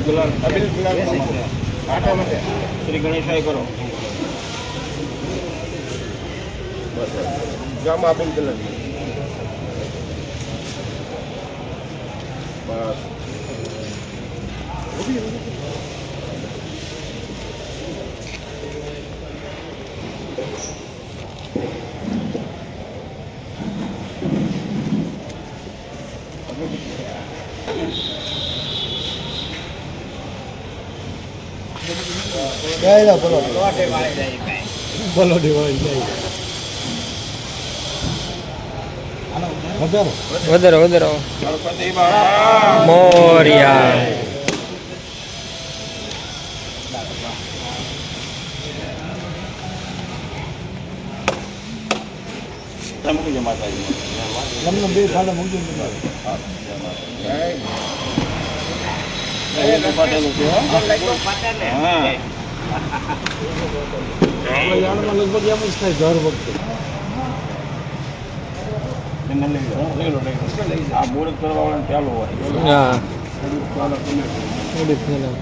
અબિલ ગુલાલ અબિલ ગુલાલ આટો માટે શ્રી ગણેશાય કરો બસ ગામ અબિલ ગુલાલ બસ બોલો દિવાળી જાય વધારો. વધારો વધારો. મોરિયા. માતાજી તમને બે ખાડા મૂકી દીધા પાટેલું યાર્ડમાં લગભગ એમ જ થાય દર વખતે. આ મુહૂર્ત કરવા વાળા ચાલુ હોય હા ચાલો તમે થોડી ફેલા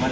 મારે સાહેબ તમને કેવો જોઈએ આખે આખો દઈ દો આખે આખો આખે આખો આખો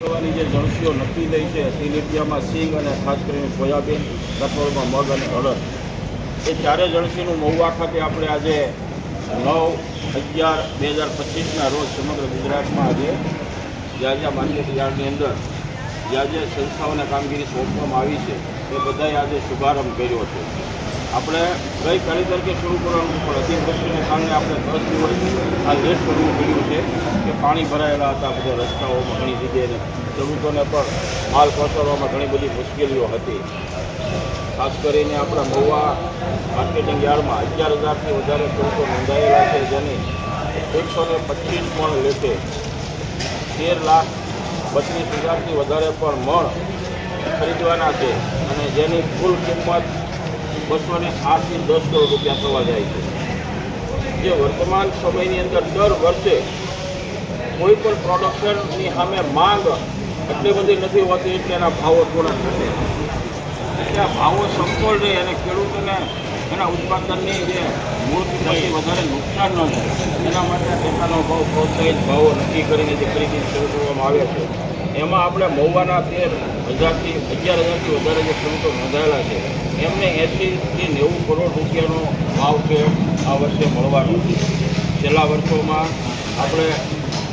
કરવાની જે જણસીઓ નક્કી થઈ છે સિલિપિયામાં સિંગ અને ખાસ કરીને સોયાબીન કઠોળમાં મગ અને હળદ એ ચારે જણસીનું મહુવા ખાતે આપણે આજે નવ અગિયાર બે હજાર પચીસના રોજ સમગ્ર ગુજરાતમાં આજે જ્યાં માર્કેટ યાર્ડની અંદર જ્યાં જે સંસ્થાઓને કામગીરી સોંપવામાં આવી છે, એ બધાએ આજે શુભારંભ કર્યો છે. આપણે ગઈ કાળી તરીકે શરૂ કરવાનું પણ અતિવૃષ્ટિને કારણે આપણે દસ દિવસ આ લેટ કરવું પડ્યું છે કે પાણી ભરાયેલા હતા, બધા રસ્તાઓમાં ઘણી જગ્યાએ ખેડૂતોને પણ માલ પહોંચાડવામાં ઘણી બધી મુશ્કેલીઓ હતી. ખાસ કરીને આપણા મહુવા માર્કેટિંગ યાર્ડમાં અગિયાર હજારથી વધારે ખેડૂતો નોંધાયેલા છે જેની એકસો ને પચીસ મણ લેખે તેર લાખ બત્રીસ હજારથી વધારે પણ મણ ખરીદવાના છે અને જેની કુલ કિંમત બસો ને આઠથી દસ કરોડ રૂપિયા થવા જાય છે. જે વર્તમાન સમયની અંદર દર વર્ષે કોઈ પણ પ્રોડક્શનની સામે માંગ એટલી બધી નથી હોતી એટલે એના ભાવો થોડા ઘટે એટલે આ ભાવો સમતોલ રહે અને ખેડૂતોને એના ઉત્પાદનની જે મૂળથી વધારે નુકસાન ન થાય. એના માટે ટેકાનો ભાવ પ્રોત્સાહિત ભાવો નક્કી કરીને જે ખરીદી શરૂ કરવામાં આવે છે. એમાં આપણે મહુવાના તેર હજારથી અગિયાર હજારથી વધારે જે ખેડૂતો નોંધાયેલા છે. એમને એંશીથી નેવું કરોડ રૂપિયાનો ભાવ છે આ વર્ષે મળવાનો છે. છેલ્લા વર્ષોમાં આપણે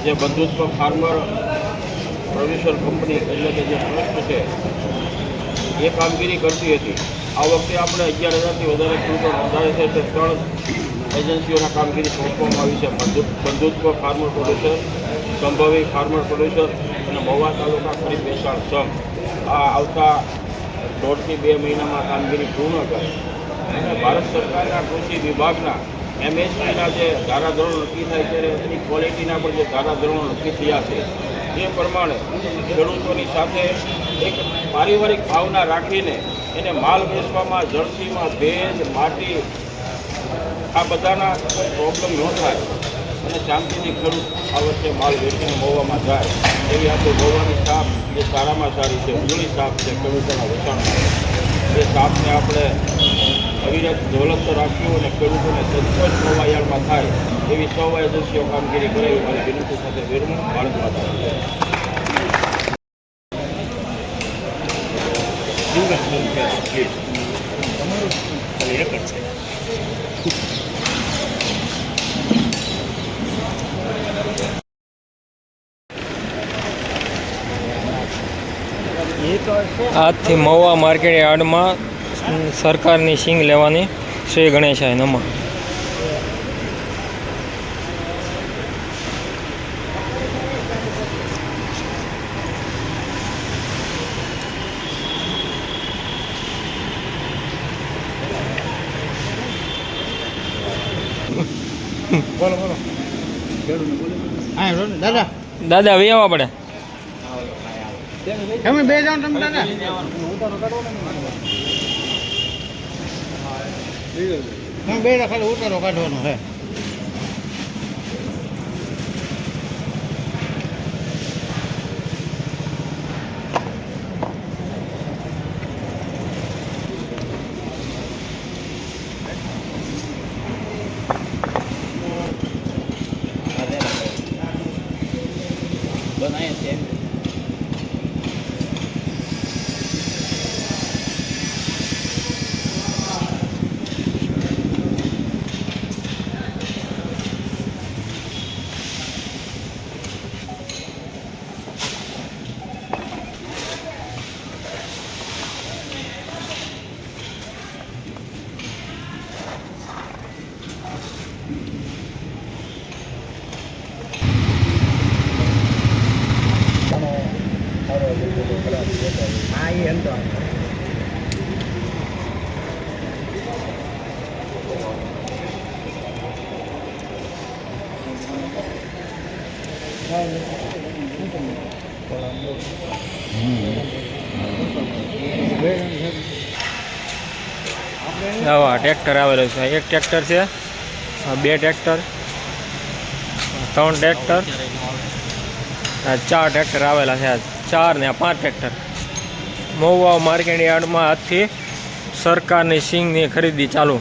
જે બંધુત્વ ફાર્મર પ્રોડ્યુસર કંપની એટલે કે જે ટ્રસ્ટ છે એ કામગીરી કરતી હતી. આ વખતે આપણે અગિયાર હજારથી વધારે ખેડૂતો નોંધાવે છે તે ત્રણ એજન્સીઓના કામગીરી સોંપવામાં આવી છે. બંધુ- બંધુત્વ farmer producer Sambhavi farmer producer અને મહુવા તાલુકા ખરીફ વેચાણ સંઘ. આ આવતા દોઢથી બે મહિનામાં કામગીરી પૂર્ણ કરે. અને ભારત સરકારના કૃષિ વિભાગના એમએસપીના જે ધારાધોરણો નક્કી થાય ત્યારે એની ક્વોલિટીના પણ જે ધારાધોરણો નક્કી થયા છે, એ પ્રમાણે ખેડૂતોની સાથે એક પારિવારિક ભાવના રાખીને એને માલ વેચવામાં, જળસીમાં, ભેજ, માટી, આ બધાના કોઈ પ્રોબ્લેમ ન થાય. અને શાંતિથી ખેડૂત આ વચ્ચે માલ વેચીને મોવામાં જાય. એવી આપણે મોવાની સાપ જે સારામાં સારી છે ઉજળી સાપ છે ખેડૂતોના વેચાણમાં એ સાપને આપણે અવિરત દોલત રાખ્યું અને ખેડૂતોને સંતોષ મોવાયાળમાં થાય એવી સૌ એજન્સીઓ કામગીરી કરે એવી મારી વિનંતી સાથે વિરમું, ભારત માતા આજથી મહુવા માર્કેટ યાર્ડમાં સરકારની સિંગ લેવાની શ્રી ગણેશાય નમઃ. બોલો બોલો દાદા દાદા આવી આવવા પડે. તમે બે જાઓ તમે દાદા. તમે બે ખાલી ઉતારો કાઢવાનો હે હા એમ તો ટ્રેક્ટર આવેલું છે. એક ટ્રેક્ટર છે બે ટ્રેક્ટર, ત્રણ ટ્રેક્ટર ચાર ટ્રેક્ટર આવેલા છે ચાર ને પાંચ ટ્રેક્ટર. મહુવા માર્કેટ યાર્ડમાં આજથી સરકારની સિંગની ખરીદી ચાલુ.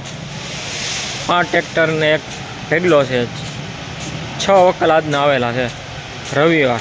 આ ટ્રેક્ટરને એક ઢેગલો છે. છ વકલ આજના આવેલા છે. રવિવાર.